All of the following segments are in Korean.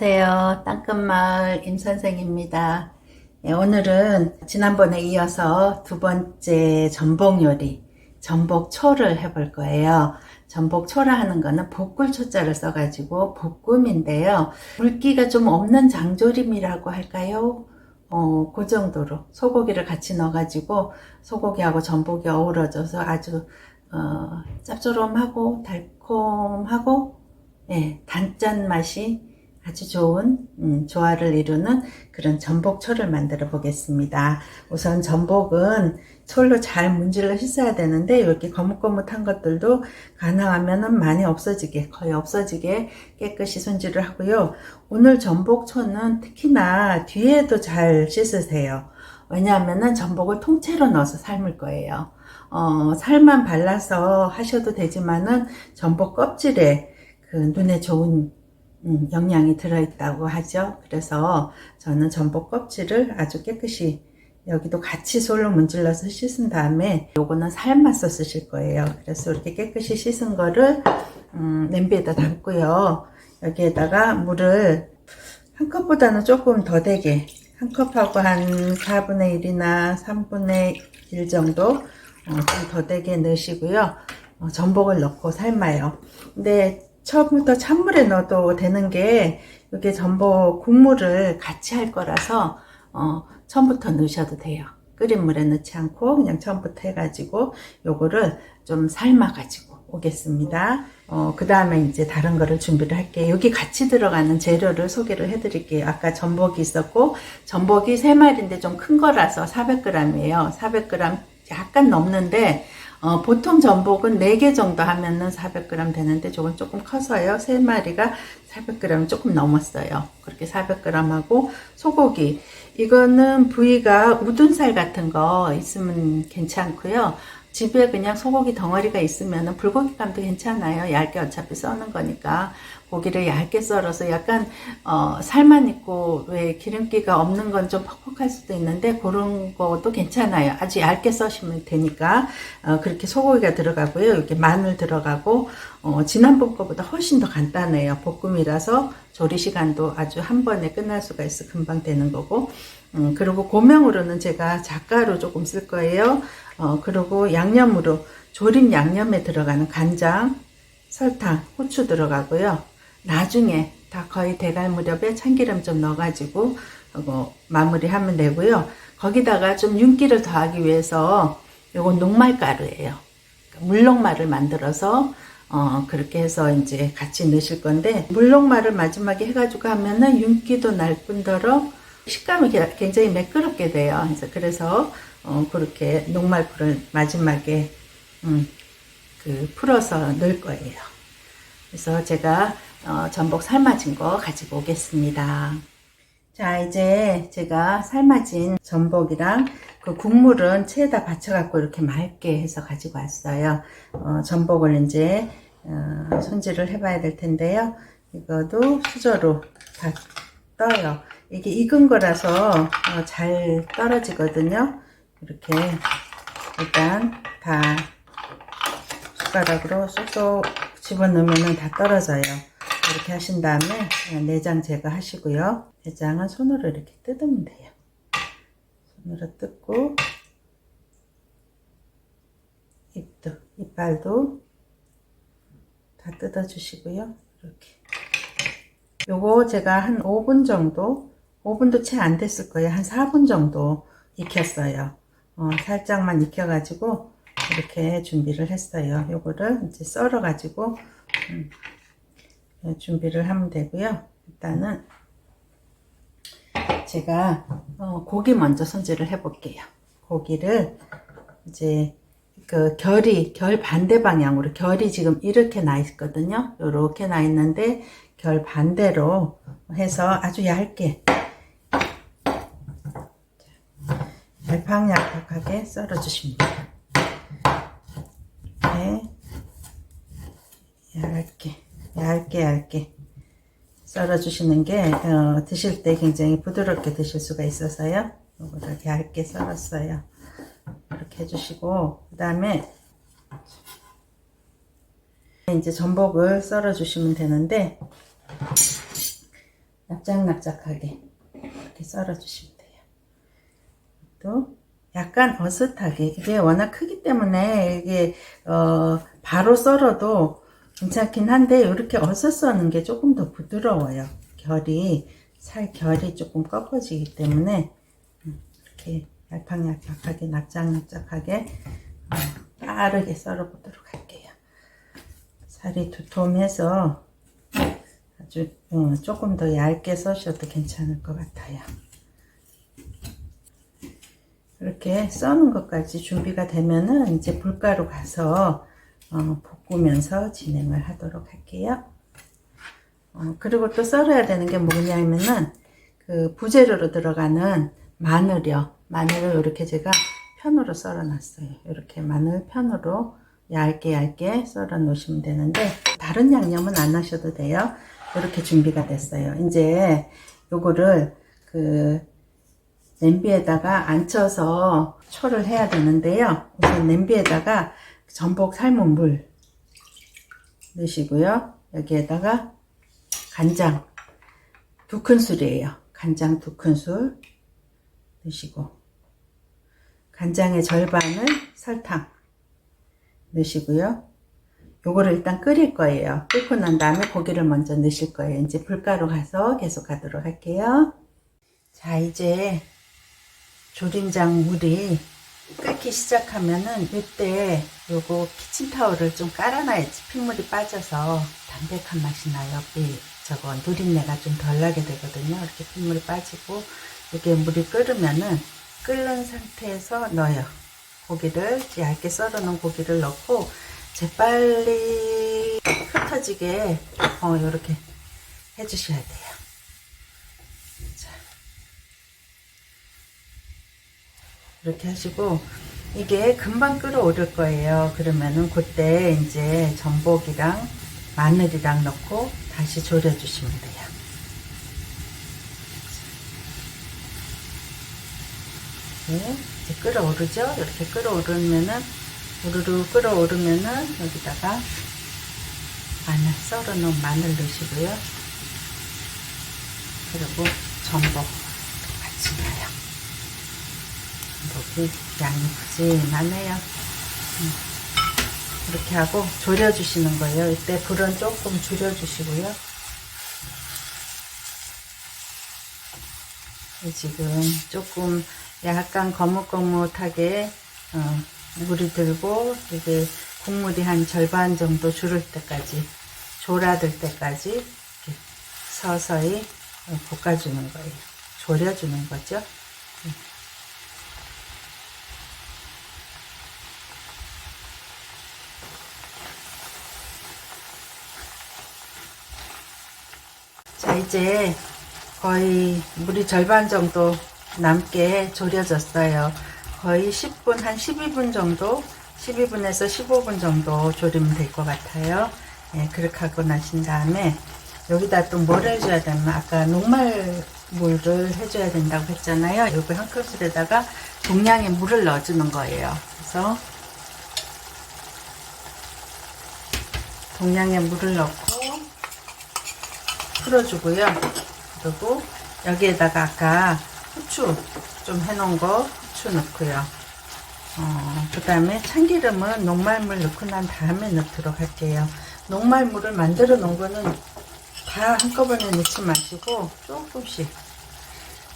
안녕하세요. 땅끝마을 임선생입니다. 네, 오늘은 지난번에 이어서 두 번째 전복 요리, 전복초를 해볼 거예요. 전복초라 하는 거는 볶을 초자를 써가지고 볶음인데요. 물기가 좀 없는 장조림이라고 할까요? 어, 그 정도로 소고기를 같이 넣어가지고 소고기하고 전복이 어우러져서 아주 어, 짭조름하고 달콤하고 예, 단짠 맛이 아주 좋은 음, 조화를 이루는 그런 전복초를 만들어 보겠습니다. 우선 전복은 솔로 잘 문질러 씻어야 되는데 이렇게 거뭇거뭇한 것들도 가능하면 많이 없어지게 거의 없어지게 깨끗이 손질을 하고요. 오늘 전복초는 특히나 뒤에도 잘 씻으세요. 왜냐하면 전복을 통째로 넣어서 삶을 거예요. 어, 살만 발라서 하셔도 되지만은 전복 껍질에 그 눈에 좋은 음, 영양이 들어있다고 하죠. 그래서 저는 전복 껍질을 아주 깨끗이 여기도 같이 솔로 문질러서 씻은 다음에 요거는 삶아서 쓰실 거예요. 그래서 이렇게 깨끗이 씻은 거를 음, 냄비에다 담고요. 여기에다가 물을 한 컵보다는 조금 더 되게 한 컵하고 한 4분의 1이나 3분의 1 정도 어, 좀더 되게 넣으시고요. 어, 전복을 넣고 삶아요. 근데 처음부터 찬물에 넣어도 되는 게 이게 전복 국물을 같이 할 거라서 어, 처음부터 넣으셔도 돼요. 끓인 물에 넣지 않고 그냥 처음부터 해가지고 요거를 좀 삶아가지고 오겠습니다. 어, 그 다음에 이제 다른 거를 준비를 할게요. 여기 같이 들어가는 재료를 소개를 해드릴게요. 아까 전복이 있었고 전복이 3마리인데 좀 큰 거라서 400g이에요. 400g 약간 넘는데 어, 보통 전복은 4개 정도 하면은 400g 되는데 저건 조금 커서요. 3마리가 400g 조금 넘었어요. 그렇게 400g 하고 소고기. 이거는 부위가 우둔살 같은 거 있으면 괜찮고요. 집에 그냥 소고기 덩어리가 있으면 불고기감도 괜찮아요. 얇게 어차피 써는 거니까. 고기를 얇게 썰어서 약간 어, 살만 있고 왜 기름기가 없는 건 좀 퍽퍽할 수도 있는데 그런 것도 괜찮아요. 아주 얇게 써시면 되니까 어, 그렇게 소고기가 들어가고요. 이렇게 마늘 들어가고 어, 지난번 거보다 훨씬 더 간단해요. 볶음이라서 조리 시간도 아주 한 번에 끝날 수가 있어 금방 되는 거고 음, 그리고 고명으로는 제가 작가로 조금 쓸 거예요. 어, 그리고 양념으로 조림 양념에 들어가는 간장, 설탕, 후추 들어가고요. 나중에 다 거의 대갈 무렵에 참기름 좀 넣어가지고 어, 마무리하면 되고요. 거기다가 좀 윤기를 더하기 위해서 요건 녹말가루예요. 그러니까 물녹말을 만들어서 어, 그렇게 해서 이제 같이 넣으실 건데 물녹말을 마지막에 해가지고 하면은 윤기도 날 뿐더러 식감이 굉장히 매끄럽게 돼요. 그래서, 그래서 어, 그렇게 녹말풀을 마지막에 음, 그 풀어서 넣을 거예요. 그래서 제가 어, 전복 삶아진 거 가지고 오겠습니다. 자 이제 제가 삶아진 전복이랑 그 국물은 체에다 받쳐갖고 이렇게 맑게 해서 가지고 왔어요. 어, 전복을 이제 어, 손질을 해봐야 될 텐데요. 이것도 수저로 다 떠요. 이게 익은 거라서 어, 잘 떨어지거든요. 이렇게 일단 다 숟가락으로 쏙쏙 집어넣으면 다 떨어져요. 이렇게 하신 다음에 내장 제거하시고요. 내장은 손으로 이렇게 뜯으면 돼요. 손으로 뜯고 입도, 이빨도 다 뜯어주시고요. 이렇게. 요거 제가 한 5분 정도, 5분도 채 안 됐을 거예요. 한 4분 정도 익혔어요. 어, 살짝만 익혀가지고 이렇게 준비를 했어요. 요거를 이제 썰어가지고 음, 준비를 하면 되고요. 일단은 제가 어, 고기 먼저 손질을 해 볼게요. 고기를 이제 그 결이 결 반대 방향으로 결이 지금 이렇게 나 있거든요. 이렇게 나 있는데 결 반대로 해서 아주 얇게 얄팍얄팍하게 썰어 주십니다. 이렇게 얇게 얇게 얇게 썰어 주시는 게 어, 드실 때 굉장히 부드럽게 드실 수가 있어서요. 이거를 얇게 썰었어요. 이렇게 해주시고 그 다음에 이제 전복을 썰어 주시면 되는데 납작납작하게 이렇게 썰어주시면 돼요. 또 약간 어슷하게 이게 워낙 크기 때문에 이게 어, 바로 썰어도 괜찮긴 한데 이렇게 어슷 써는 게 조금 더 부드러워요. 결이 살 결이 조금 꺾어지기 때문에 음, 이렇게 얄팍얄팍하게 납작납작하게 어, 빠르게 썰어 보도록 할게요. 살이 두툼해서 아주 어, 조금 더 얇게 써셔도 괜찮을 것 같아요. 이렇게 써는 것까지 준비가 되면은 이제 불가루 가서 어, 볶으면서 진행을 하도록 할게요. 어, 그리고 또 썰어야 되는 게 뭐냐면은 그 부재료로 들어가는 마늘이요. 마늘을 이렇게 제가 편으로 썰어 놨어요. 이렇게 마늘 편으로 얇게 얇게 썰어 놓으시면 되는데 다른 양념은 안 하셔도 돼요. 이렇게 준비가 됐어요. 이제 요거를 그 냄비에다가 앉혀서 초를 해야 되는데요. 우선 냄비에다가 전복 삶은 물 넣으시고요. 여기에다가 간장 두 큰술이에요. 간장 두 큰술 넣으시고 간장의 절반을 설탕 넣으시고요. 요거를 일단 끓일 거예요. 끓고 난 다음에 고기를 먼저 넣으실 거예요. 이제 불가루 가서 계속 가도록 할게요. 자, 이제 조림장 물이 끓기 시작하면은 이때 요거 키친타올을 좀 깔아놔야지 핏물이 빠져서 담백한 맛이 나요. 이 저거 누린내가 좀 덜 나게 되거든요. 이렇게 핏물이 빠지고 이게 물이 끓으면은 끓는 상태에서 넣어요. 고기를 얇게 썰어 놓은 고기를 넣고 재빨리 흩어지게 어 이렇게 해주셔야 돼요. 자. 이렇게 하시고 이게 금방 끓어오를 거예요. 그러면은 그때 이제 전복이랑 마늘이랑 넣고 다시 졸여주시면 돼요. 네, 이제 끓어오르죠? 이렇게 끓어오르면은 우르르 끓어오르면은 여기다가 마늘 썰어 놓은 마늘 넣으시고요. 그리고 전복 같이 넣어요. 전복이 양이 푸짐하네요. 음, 이렇게 하고 졸여주시는 거예요. 이때 불은 조금 줄여주시고요. 지금 조금 약간 거뭇거뭇하게 어, 물이 들고 이게 국물이 한 절반 정도 줄을 때까지 졸아들 때까지 서서히 어, 볶아주는 거예요. 졸여주는 거죠. 자 이제 거의 물이 절반 정도 남게 졸여졌어요. 거의 10분, 한 12분 정도, 12분에서 15분 정도 졸이면 될 것 같아요. 예, 그렇게 하고 나신 다음에 여기다 또 뭘 해줘야 되면 아까 녹말 물을 해줘야 된다고 했잖아요. 여기 한 큰술에다가 동량의 물을 넣어주는 거예요. 그래서 동량의 물을 넣고 풀어주고요. 그리고 여기에다가 아까 후추 좀 해놓은 거 후추 넣고요. 어, 그 다음에 참기름은 녹말물 넣고 난 다음에 넣도록 할게요. 녹말물을 만들어 놓은 거는 다 한꺼번에 넣지 마시고 조금씩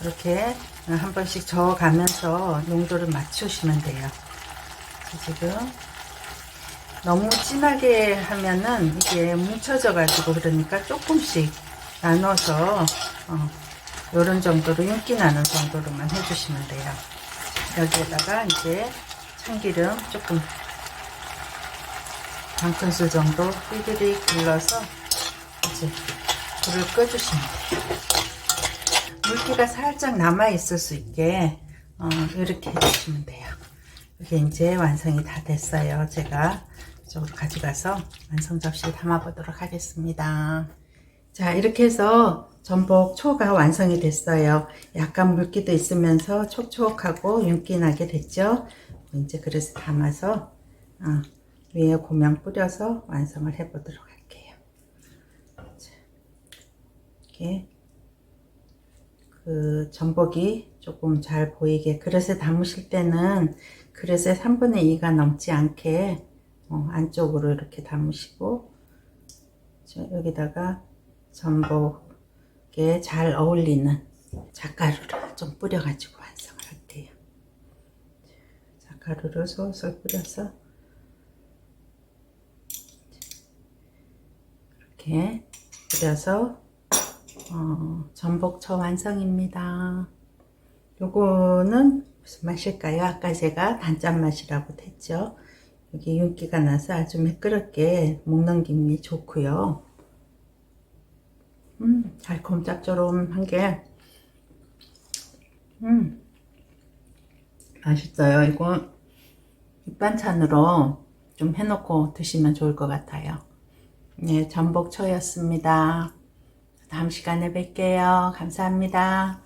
이렇게 한 번씩 저어가면서 농도를 맞추시면 돼요. 지금 너무 진하게 하면은 이게 뭉쳐져 가지고 그러니까 조금씩 나눠서 어, 요런 정도로 윤기 나는 정도로만 해주시면 돼요. 여기에다가 이제 참기름 조금 반 큰술 정도 삐리리 굴러서 이제 불을 꺼주시면 돼요. 물기가 살짝 남아 있을 수 있게 어, 이렇게 해주시면 돼요. 이게 이제 완성이 다 됐어요. 제가 이쪽으로 가져가서 완성 접시에 담아 보도록 하겠습니다. 자, 이렇게 해서 전복 초가 완성이 됐어요. 약간 물기도 있으면서 촉촉하고 윤기 나게 됐죠. 이제 그릇에 담아서 어, 위에 고명 뿌려서 완성을 해 보도록 할게요. 자, 이렇게 그 전복이 조금 잘 보이게 그릇에 담으실 때는 그릇에 3분의 2가 넘지 않게 어, 안쪽으로 이렇게 담으시고 저 여기다가 전복에 잘 어울리는 잣가루를 좀 뿌려가지고 완성을 할게요. 잣가루를 솔솔 뿌려서 이렇게 뿌려서 어, 전복초 완성입니다. 요거는 무슨 맛일까요? 아까 제가 단짠 맛이라고 했죠. 여기 윤기가 나서 아주 매끄럽게 목 넘김이 좋고요. 음, 달콤 짭조름한 게, 음, 맛있어요. 이거 밑반찬으로 좀 해놓고 드시면 좋을 것 같아요. 네, 전복초였습니다. 다음 시간에 뵐게요. 감사합니다.